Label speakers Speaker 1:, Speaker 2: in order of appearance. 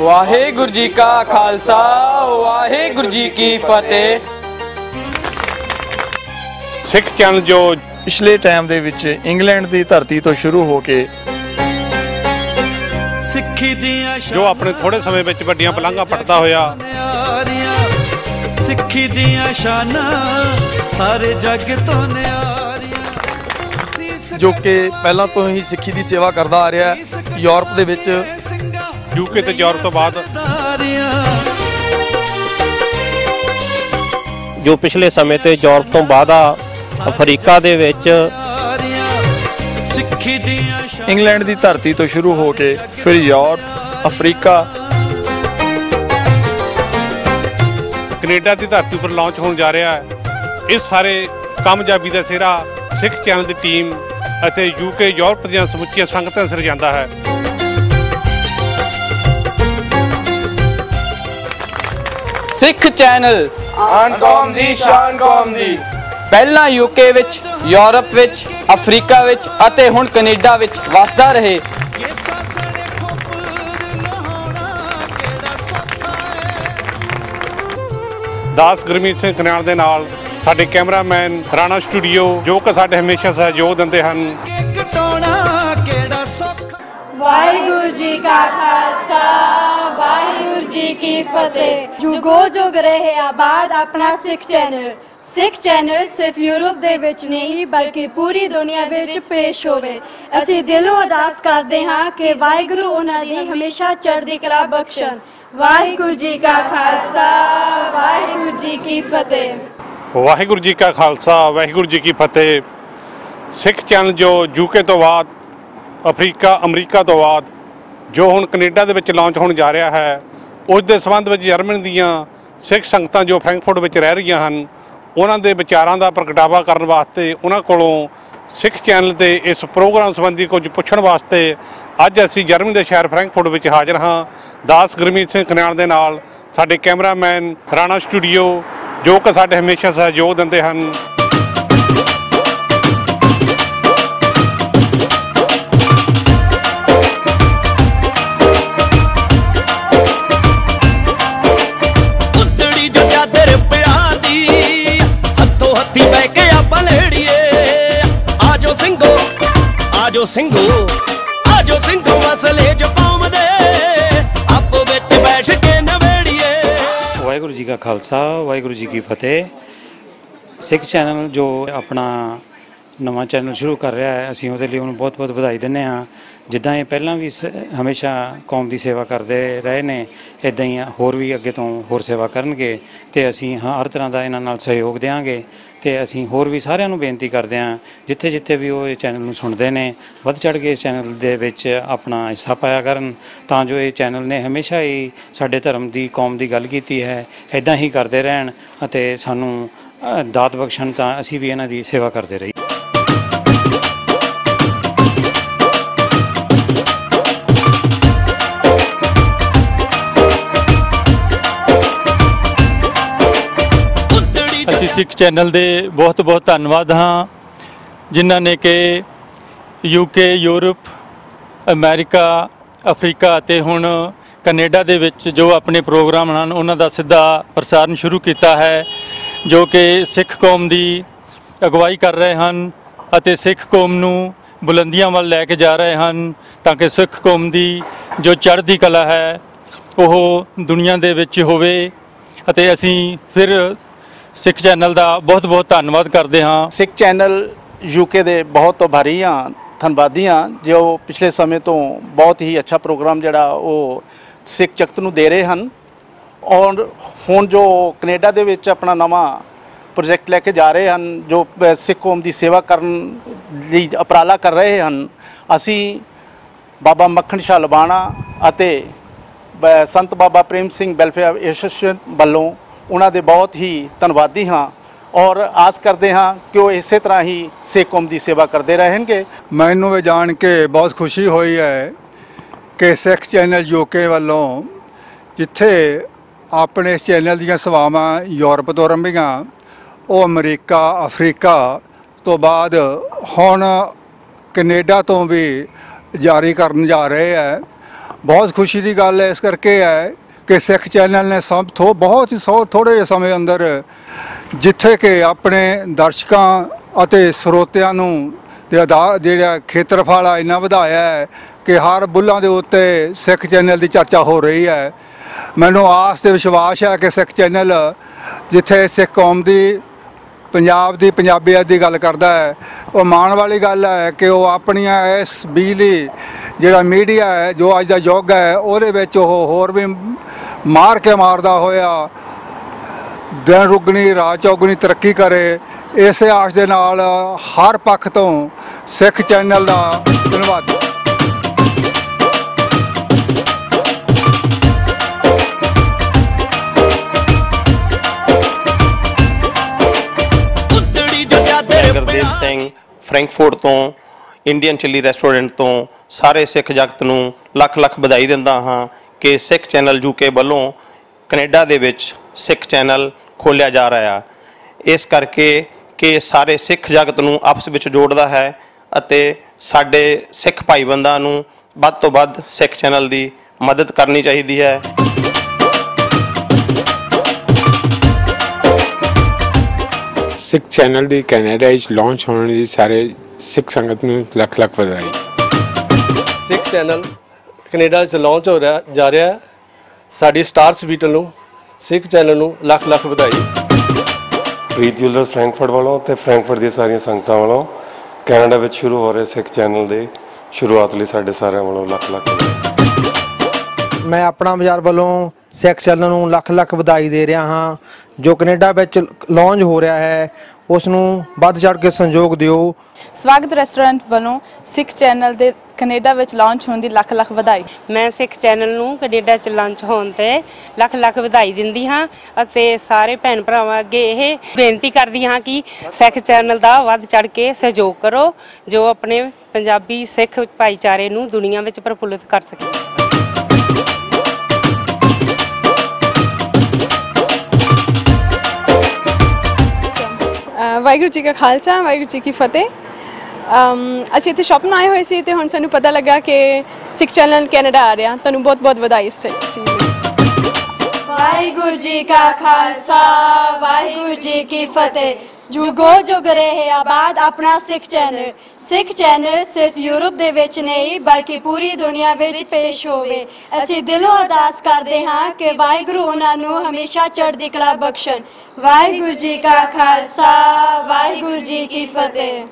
Speaker 1: ਵਾਹਿਗੁਰੂ ਜੀ ਕਾ ਖਾਲਸਾ ਵਾਹਿਗੁਰੂ ਜੀ ਕੀ ਫਤਿਹ।
Speaker 2: ਸਿੱਖ ਚੈਨਲ ਜੋ
Speaker 3: ਪਿਛਲੇ ਟਾਈਮ ਦੇ ਵਿੱਚ ਇੰਗਲੈਂਡ ਦੀ ਧਰਤੀ ਤੋਂ ਸ਼ੁਰੂ ਹੋ ਕੇ
Speaker 4: ਸਿੱਖੀ ਦੀਆਂ
Speaker 2: ਜੋ ਆਪਣੇ ਥੋੜੇ ਸਮੇਂ ਵਿੱਚ ਵੱਡੀਆਂ ਪਲੰਘਾਂ ਪੱਟਦਾ ਹੋਇਆ।
Speaker 4: ਸਿੱਖੀ ਦੀਆਂ ਸ਼ਾਨਾਂ ਸਾਰੇ ਜੱਗ ਤੋਂ ਨਿਆਰੀਆਂ।
Speaker 3: ਜੋ ਕਿ ਪਹਿਲਾਂ ਤੋਂ ਹੀ ਸਿੱਖੀ ਦੀ ਸੇਵਾ ਕਰਦਾ ਆ ਰਿਹਾ ਹੈ। ਯੂਰਪ ਦੇ ਵਿੱਚ
Speaker 2: ਯੂਕੇ ਤੇ ਯੂਰਪ ਤੋਂ ਬਾਅਦ।
Speaker 5: ਜੋ ਪਿਛਲੇ ਸਮੇਂ ਤੇ ਯੂਰਪ ਤੋਂ ਬਾਅਦ ਆ ਅਫਰੀਕਾ ਦੇ ਵਿੱਚ
Speaker 4: ਸਿੱਖੀ
Speaker 3: ਇੰਗਲੈਂਡ ਦੀ ਧਰਤੀ ਤੋਂ ਸ਼ੁਰੂ ਹੋ ਕੇ ਫਿਰ ਯੂਰਪ ਅਫਰੀਕਾ।
Speaker 2: ਕੈਨੇਡਾ ਦੀ ਧਰਤੀ ਉੱਪਰ ਲਾਂਚ ਹੋਣ ਜਾ ਰਿਹਾ ਹੈ। ਇਸ ਸਾਰੇ ਕਾਮਯਾਬੀ ਦਾ ਸਿਹਰਾ ਸਿੱਖ ਚੈਨਲ ਦੀ ਟੀਮ ਅਤੇ ਯੂਕੇ ਯੂਰਪ ਦੀਆਂ ਸਮੁੱਚੀਆਂ ਸੰਗਤਾਂ ਸਿਰ ਜਾਂਦਾ ਹੈ।
Speaker 1: ਸਿੱਖ ਚੈਨਲ। ਆਨ ਕੌਮ ਦੀ ਸ਼ਾਨ ਕੌਮ ਦੀ ਪਹਿਲਾਂ ਯੂਕੇ ਵਿੱਚ ਯੂਰਪ ਵਿੱਚ ਅਫਰੀਕਾ ਵਿੱਚ ਅਤੇ ਹੁਣ ਕੈਨੇਡਾ ਵਿੱਚ ਵਸਦਾ ਰਹੇ।
Speaker 2: ਦਾਸ ਗੁਰਮੀਤ ਸਿੰਘ ਕਨਿਆਲ ਦੇ ਨਾਲ ਸਾਡੇ ਕੈਮਰਾਮੈਨ ਰਾਣਾ ਸਟੂਡੀਓ ਜੋ ਕਿ ਸਾਡੇ ਹਮੇਸ਼ਾ ਸਹਿਯੋਗ ਦਿੰਦੇ ਹਨ।
Speaker 6: ਵਾਹਿਗੁਰੂ ਜੀ ਕਾ ਖਾਲਸਾ ਵਾਹਿਗੁਰੂ ਜੀ ਕੀ ਫਤਿਹ? ਜੁਗੋ ਜੁਗ ਰਹੇ ਆਬਾਦ ਆਪਣਾ ਸਿੱਖ ਚੈਨਲ। ਸਿੱਖ ਚੈਨਲ ਸਿਰਫ ਯੂਰਪ ਦੇ ਵਿੱਚ ਨਹੀਂ, ਬਲਕਿ ਪੂਰੀ ਦੁਨੀਆ ਵਿੱਚ ਪੇਸ਼ ਹੋਵੇ। ਅਸੀਂ ਦਿਲੋਂ ਅਰਦਾਸ ਕਰਦੇ ਹਾਂ ਕਿ ਵਾਹਿਗੁਰੂ ਉਹਨਾਂ ਦੀ ਹਮੇਸ਼ਾ ਚੜ੍ਹਦੀ ਕਲਾ ਬਖਸ਼ਣ। ਵਾਹਿਗੁਰੂ ਜੀ ਕਾ ਖਾਲਸਾ, ਵਾਹਿਗੁਰੂ ਜੀ ਕੀ ਫਤਿਹ।
Speaker 2: ਵਾਹਿਗੁਰੂ ਜੀ ਕਾ ਖਾਲਸਾ, ਵਾਹਿਗੁਰੂ ਜੀ ਕੀ ਫਤਿਹ। ਸਿੱਖ ਚੈਨਲ ਜੋ ਯੂਕੇ ਤੋਂ ਬਾਅਦ, ਅਫਰੀਕਾ, ਅਮਰੀਕਾ ਤੋਂ ਬਾਅਦ, ਜੋ ਹੁਣ ਕੈਨੇਡਾ ਦੇ ਵਿੱਚ ਲਾਂਚ ਹੋਣ ਜਾ ਰਿਹਾ ਹੈ ਉਸ ਦੇ ਸੰਬੰਧ ਵਿੱਚ ਜਰਮਨ ਦੀਆਂ ਸਿੱਖ ਸੰਗਤਾਂ ਜੋ ਫਰੈਂਕਫਰਟ ਵਿੱਚ ਰਹਿ ਰਹੀਆਂ ਹਨ, ਉਹਨਾਂ ਦੇ ਵਿਚਾਰਾਂ ਦਾ ਪ੍ਰਗਟਾਵਾ ਕਰਨ ਵਾਸਤੇ ਉਹਨਾਂ ਕੋਲੋਂ ਸਿੱਖ ਚੈਨਲ ਤੇ ਇਸ ਪ੍ਰੋਗਰਾਮ ਸੰਬੰਧੀ ਕੁਝ ਪੁੱਛਣ ਵਾਸਤੇ ਅੱਜ ਅਸੀਂ ਜਰਮਨੀ ਦੇ ਸ਼ਹਿਰ ਫਰੈਂਕਫਰਟ ਵਿੱਚ ਹਾਜ਼ਰ ਹਾਂ। ਦਾਸ ਗੁਰਮੀਤ ਸਿੰਘ ਕਨਿਆਣ ਦੇ ਨਾਲ ਸਾਡੇ ਕੈਮਰਾਮੈਨ ਰਾਣਾ ਸਟੂਡੀਓ, ਜੋ ਕਿ ਸਾਡੇ ਹਮੇਸ਼ਾ ਸਹਿਯੋਗ ਦਿੰਦੇ ਹਨ।
Speaker 7: ਆਜੋ ਸਿੰਘੋ ਆਜੋ ਸਿੰਘੋ ਮਸਲੇ ਜੋ ਕੌਮ ਦੇ। ਵਿੱਚ ਬੈਠ ਕੇ ਨਵੇੜੀਏ।
Speaker 8: ਵਾਹਿਗੁਰੂ ਜੀ ਕਾ ਖਾਲਸਾ, ਵਾਹਿਗੁਰੂ ਜੀ ਕੀ ਫਤਿਹ। ਸਿੱਖ ਚੈਨਲ ਜੋ ਆਪਣਾ ਨਵਾਂ ਚੈਨਲ ਸ਼ੁਰੂ ਕਰ ਰਿਹਾ ਹੈ। ਅਸੀਂ ਉਹਦੇ ਲਈ ਉਹਨੂੰ ਬਹੁਤ-ਬਹੁਤ ਵਧਾਈ ਦਿੰਦੇ ਹਾਂ। ਜਿੱਦਾਂ ਇਹ ਪਹਿਲਾਂ ਵੀ ਸ- ਹਮੇਸ਼ਾ ਕੌਮ ਦੀ ਸੇਵਾ ਕਰਦੇ ਰਹੇ ਨੇ ਇਦਾਂ ਹੀ ਹੋਰ ਵੀ ਅੱਗੇ ਤੋਂ ਹੋਰ ਸੇਵਾ ਕਰਨਗੇ ਤੇ ਅਸੀਂ ਹਾਂ ਹਰ ਤਰ੍ਹਾਂ ਦਾ ਇਹਨਾਂ ਨਾਲ ਸਹਿਯੋਗ ਦੇਵਾਂਗੇ ਤੇ ਅਸੀਂ ਹੋਰ ਵੀ ਸਾਰਿਆਂ ਨੂੰ ਬੇਨਤੀ ਕਰਦੇ ਹਾਂ ਜਿੱਥੇ ਜਿੱਥੇ ਵੀ ਉਹ ਇਹ ਚੈਨਲ ਨੂੰ ਸੁਣਦੇ ਨੇ ਵੱਧ ਚੜ ਕੇ ਇਸ ਚੈਨਲ ਦੇ ਵਿੱਚ ਆਪਣਾ ਹਿੱਸਾ ਪਾਇਆ ਕਰਨ ਤਾਂ ਜੋ ਇਹ ਚੈਨਲ ਨੇ ਹਮੇਸ਼ਾ ਹੀ ਸਾਡੇ ਧਰਮ ਦੀ ਕੌਮ ਦੀ ਗੱਲ ਕੀਤੀ ਹੈ ਇਦਾਂ ਹੀ ਕਰਦੇ ਰਹਿਣ ਅਤੇ ਸਾਨੂੰ ਅ, ਦਾਤ ਬਖਸ਼ਣ ਤਾਂ ਅਸੀਂ ਵੀ ਇਹਨਾਂ ਦੀ ਸੇਵਾ ਕਰਦੇ ਰਹੀਏ।
Speaker 9: ਅਸੀਂ ਸਿੱਖ ਚੈਨਲ ਦੇ ਬਹੁਤ ਬਹੁਤ ਧੰਨਵਾਦ ਹਾਂ, ਜਿਨ੍ਹਾਂ ਨੇ ਕਿ ਯੂਕੇ ਯੂਰਪ ਅਮਰੀਕਾ ਅਫਰੀਕਾ ਅਤੇ ਹੁਣ ਕੈਨੇਡਾ ਦੇ ਵਿੱਚ ਜੋ ਆਪਣੇ ਪ੍ਰੋਗਰਾਮ ਹਨ, ਉਹਨਾਂ ਦਾ ਸਿੱਧਾ ਪ੍ਰਸਾਰਣ ਸ਼ੁਰੂ ਕੀਤਾ ਹੈ, ਜੋ ਕਿ ਸਿੱਖ ਕੌਮ ਦੀ ਅਗਵਾਈ ਕਰ ਰਹੇ ਹਨ ਅਤੇ ਸਿੱਖ ਕੌਮ ਨੂੰ ਬੁਲੰਦੀਆਂ ਵੱਲ ਲੈ ਕੇ ਜਾ ਰਹੇ ਹਨ, ਤਾਂ ਕਿ ਸਿੱਖ ਕੌਮ ਦੀ ਜੋ ਚੜ੍ਹਦੀ ਕਲਾ ਹੈ, ਉਹ ਦੁਨੀਆ ਦੇ ਵਿੱਚ ਹੋਵੇ ਅਤੇ ਅਸੀਂ ਫਿਰ ਸਿੱਖ ਚੈਨਲ ਦਾ ਬਹੁਤ ਬਹੁਤ ਧੰਨਵਾਦ ਕਰਦੇ ਹਾਂ।
Speaker 10: ਸਿੱਖ ਚੈਨਲ ਯੂਕੇ ਦੇ ਬਹੁਤ ਭਾਰੀ ਹਾਂ ਧੰਨਵਾਦੀ ਹਾਂ ਜੋ ਪਿਛਲੇ ਸਮੇਂ ਤੋਂ ਬਹੁਤ ਹੀ ਅੱਛਾ ਪ੍ਰੋਗਰਾਮ ਜਿਹੜਾ ਉਹ ਸਿੱਖ ਜਗਤ ਨੂੰ ਦੇ ਰਹੇ ਹਨ, ਔਰ ਹੁਣ ਜੋ ਕੈਨੇਡਾ ਦੇ ਵਿੱਚ ਆਪਣਾ ਨਵਾਂ ਪ੍ਰੋਜੈਕਟ ਲੈ ਕੇ ਜਾ ਰਹੇ ਹਨ, ਜੋ ਸਿੱਖ ਕੌਮ ਦੀ ਸੇਵਾ ਕਰਨ ਲਈ ਉਪਰਾਲਾ ਕਰ ਰਹੇ ਹਨ, ਅਸੀਂ ਬਾਬਾ ਮੱਖਣ ਸ਼ਾਹ ਲਬਾਣਾ ਅਤੇ ਬ- ਸੰਤ ਬਾਬਾ ਪ੍ਰੇਮ ਸਿੰਘ ਵੈਲਫੇਅਰ ਐਸੋਸੀਏਸ਼ਨ ਵੱਲੋਂ ਉਹਨਾਂ ਦੇ ਬਹੁਤ ਹੀ ਧੰਨਵਾਦੀ ਹਾਂ ਔਰ ਆਸ ਕਰਦੇ ਹਾਂ ਕਿ ਉਹ ਇਸੇ ਤਰ੍ਹਾਂ ਹੀ ਸਿੱਖ ਕੌਮ ਦੀ ਸੇਵਾ ਕਰਦੇ ਰਹਿਣਗੇ।
Speaker 11: ਮੈਨੂੰ ਇਹ ਜਾਣ ਕੇ ਬਹੁਤ ਖੁਸ਼ੀ ਹੋਈ ਹੈ ਕਿ ਸਿੱਖ ਚੈਨਲ ਯੂਕੇ ਵੱਲੋਂ ਜਿੱਥੇ ਆਪਣੇ ਇਸ ਚੈਨਲ ਦੀਆਂ ਸੇਵਾਵਾਂ ਯੂਰਪ ਤੋਂ ਰੰਭੀਆਂ ਉਹ ਅਮਰੀਕਾ, ਅਫਰੀਕਾ ਤੋਂ ਬਾਅਦ ਹੁਣ ਕੈਨੇਡਾ ਤੋਂ ਵੀ ਜਾਰੀ ਕਰਨ ਜਾ ਰਹੇ ਹੈ। ਬਹੁਤ ਖੁਸ਼ੀ ਦੀ ਗੱਲ ਹੈ, ਇਸ ਕਰਕੇ ਹੈ ਕਿ ਸਿੱਖ ਚੈਨਲ ਨੇ ਸਭ ਤੋਂ ਬਹੁਤ ਹੀ ਸੌ ਥੋੜੇ ਜਿਹੇ ਸਮੇਂ ਅੰਦਰ ਜਿੱਥੇ ਕਿ ਆਪਣੇ ਦਰਸ਼ਕਾਂ ਅਤੇ ਸਰੋਤਿਆਂ ਨੂੰ ਦੇ ਅਦਾ ਜਿਹੜਾ ਖੇਤਰਫਲ ਆ ਇੰਨਾ ਵਧਾਇਆ ਹੈ ਕਿ ਹਰ ਬੁੱਲਾਂ ਦੇ ਉੱਤੇ ਸਿੱਖ ਚੈਨਲ ਦੀ ਚਰਚਾ ਹੋ ਰਹੀ ਹੈ। ਮੈਨੂੰ ਆਸ ਤੇ ਵਿਸ਼ਵਾਸ ਹੈ ਕਿ ਸਿੱਖ ਚੈਨਲ ਜਿੱਥੇ ਸਿੱਖ ਕੌਮ ਦੀ ਪੰਜਾਬ ਦੀ ਪੰਜਾਬੀਅਤ ਦੀ ਗੱਲ ਕਰਦਾ ਹੈ, ਉਹ ਮਾਣ ਵਾਲੀ ਗੱਲ ਹੈ ਕਿ ਉਹ ਆਪਣੀਆਂ ਇਸ ਬਿਜਲੀ ਜਿਹੜਾ ਮੀਡੀਆ ਹੈ, ਜੋ ਅੱਜ ਦਾ ਯੁੱਗ ਹੈ, ਉਹਦੇ ਵਿੱਚ ਉਹ ਹੋਰ ਵੀ ਮਾਰ ਕੇ ਮਾਰਦਾ ਹੋਇਆ, ਦਿਨ ਰੁਗਣੀ, ਰਾਤ ਚੌਗਣੀ ਤਰੱਕੀ ਕਰੇ, ਇਸੇ ਆਸ ਦੇ ਨਾਲ ਹਰ ਪੱਖ ਤੋਂ ਸਿੱਖ ਚੈਨਲ ਦਾ ਧੰਨਵਾਦ।
Speaker 5: ਫਰੈਂਕਫਰਟ ਤੋਂ, ਇੰਡੀਅਨ ਚਿੱਲੀ ਰੈਸਟੋਰੈਂਟ ਤੋਂ ਸਾਰੇ ਸਿੱਖ ਜਗਤ ਨੂੰ ਲੱਖ ਲੱਖ ਵਧਾਈ ਦਿੰਦਾ ਹਾਂ ਕਿ ਸਿੱਖ ਚੈਨਲ ਯੂਕੇ ਵੱਲੋਂ ਕੈਨੇਡਾ ਦੇ ਵਿੱਚ ਸਿੱਖ ਚੈਨਲ ਖੋਲ੍ਹਿਆ ਜਾ ਰਿਹਾ। ਇਸ ਕਰਕੇ ਕਿ ਸਾਰੇ ਸਿੱਖ ਜਗਤ ਨੂੰ ਆਪਸ ਵਿੱਚ ਜੋੜਦਾ ਹੈ ਅਤੇ ਸਾਡੇ ਸਿੱਖ ਭਾਈਬੰਦਾਂ ਨੂੰ ਵੱਧ ਤੋਂ ਵੱਧ ਸਿੱਖ ਚੈਨਲ ਦੀ ਮਦਦ ਕਰਨੀ ਚਾਹੀਦੀ ਹੈ।
Speaker 12: ਸਿੱਖ ਚੈਨਲ ਦੀ ਕੈਨੇਡਾ ਵਿੱਚ ਲਾਂਚ ਹੋਣ ਦੀ ਸਾਰੇ ਸਿੱਖ ਸੰਗਤ ਨੂੰ ਲੱਖ ਲੱਖ ਵਧਾਈ।
Speaker 13: ਸਿੱਖ ਚੈਨਲ ਕੈਨੇਡਾ ਵਿੱਚ ਲਾਂਚ ਹੋ ਰਿਹਾ ਜਾ ਰਿਹਾ ਹੈ। ਸਾਡੀ ਸਟਾਰ ਸਵੀਟਲ ਨੂੰ ਸਿੱਖ ਚੈਨਲ ਨੂੰ ਲੱਖ ਲੱਖ ਵਧਾਈ।
Speaker 14: ਪ੍ਰੀਤ ਜੁਐਲਰਸ ਫਰੈਂਕਫਰਟ ਵੱਲੋਂ ਤੇ ਫਰੈਂਕਫਰਟ ਦੀਆਂ ਸਾਰੀਆਂ ਸੰਗਤਾਂ ਵੱਲੋਂ ਕੈਨੇਡਾ ਵਿੱਚ ਸ਼ੁਰੂ ਹੋ ਰਹੇ ਸਿੱਖ ਚੈਨਲ ਦੇ ਸ਼ੁਰੂਆਤ ਲਈ ਸਾਡੇ ਸਾਰਿਆਂ ਵੱਲੋਂ ਲੱਖ ਲੱਖ ਵਧਾਈ।
Speaker 15: ਮੈਂ ਆਪਣਾ ਬਾਜ਼ਾਰ ਵੱਲੋਂ ਸਿੱਖ ਚੈਨਲ ਨੂੰ ਲੱਖ ਲੱਖ ਵਧਾਈ ਦੇ ਰਿਹਾ ਹਾਂ। ਜੋ ਕੈਨੇਡਾ ਵਿੱਚ ਲਾਂਚ ਹੋ ਰਿਹਾ ਹੈ ਉਸ ਨੂੰ ਵੱਧ ਚੜ ਕੇ ਸੰਯੋਗ ਦਿਓ।
Speaker 16: ਸਵਾਗਤ ਰੈਸਟੋਰੈਂਟ ਵੱਲੋਂ ਸਿੱਖ ਚੈਨਲ ਦੇ ਕੈਨੇਡਾ ਵਿੱਚ ਲਾਂਚ ਹੋਣ ਦੀ ਲੱਖ ਲੱਖ ਵਧਾਈ।
Speaker 17: ਮੈਂ ਸਿੱਖ ਚੈਨਲ ਨੂੰ ਕੈਨੇਡਾ ਚ ਲਾਂਚ ਹੋਣ ਤੇ ਲੱਖ ਲੱਖ ਵਧਾਈ ਦਿੰਦੀ ਹਾਂ ਅਤੇ ਸਾਰੇ ਭੈਣ ਭਰਾਵਾਂ ਅੱਗੇ ਇਹ ਬੇਨਤੀ ਕਰਦੀ ਹਾਂ ਕਿ ਸਿੱਖ ਚੈਨਲ ਦਾ ਵੱਧ ਚੜ ਕੇ ਸਹਿਯੋਗ ਕਰੋ ਜੋ ਆਪਣੇ ਪੰਜਾਬੀ ਸਿੱਖ ਭਾਈਚਾਰੇ ਨੂੰ ਦੁਨੀਆ ਵਿੱਚ ਪ੍ਰਫੁੱਲਿਤ ਕਰ ਸਕੇ।
Speaker 18: ਵਾਹਿਗੁਰੂ ਜੀ ਕਾ ਖਾਲਸਾ, ਵਾਹਿਗੁਰੂ ਜੀ ਕੀ ਫਤਿਹ। ਅਸੀਂ ਇੱਥੇ ਸ਼ਾਪ ਆਏ ਹੋਏ ਸੀ ਤੇ ਹੁਣ ਸਾਨੂੰ ਪਤਾ ਲੱਗਾ ਕਿ ਸਿੱਖ ਚੈਨਲ ਕੈਨੇਡਾ ਆ ਰਿਹਾ। ਤੁਹਾਨੂੰ ਬਹੁਤ ਬਹੁਤ ਵਧਾਈ ਇਸ ਚੀਜ਼
Speaker 6: ਵਾਹਿਗੁਰੂ ਜੀ ਕਾ ਖਾਲਸਾ, ਵਾਹਿਗੁਰੂ ਜੀ ਕੀ ਫਤਿਹ। ਜੁਗੋ ਜੁਗ ਰਹੇ ਆਬਾਦ ਆਪਣਾ ਸਿੱਖ ਚੈਨਲ ਸਿੱਖ ਚੈਨਲ ਸਿਰਫ ਯੂਰਪ ਦੇ ਵਿੱਚ ਨਹੀਂ, ਬਲਕਿ ਪੂਰੀ ਦੁਨੀਆ ਵਿੱਚ ਪੇਸ਼ ਹੋਵੇ। ਅਸੀਂ ਦਿਲੋਂ ਅਰਦਾਸ ਕਰਦੇ ਹਾਂ ਕਿ ਵਾਹਿਗੁਰੂ ਉਹਨਾਂ ਨੂੰ ਹਮੇਸ਼ਾ ਚੜ੍ਹਦੀ ਕਲਾ ਬਖਸ਼ਣ। ਵਾਹਿਗੁਰੂ ਜੀ ਕਾ ਖਾਲਸਾ, ਵਾਹਿਗੁਰੂ ਜੀ ਕੀ ਫਤਿਹ।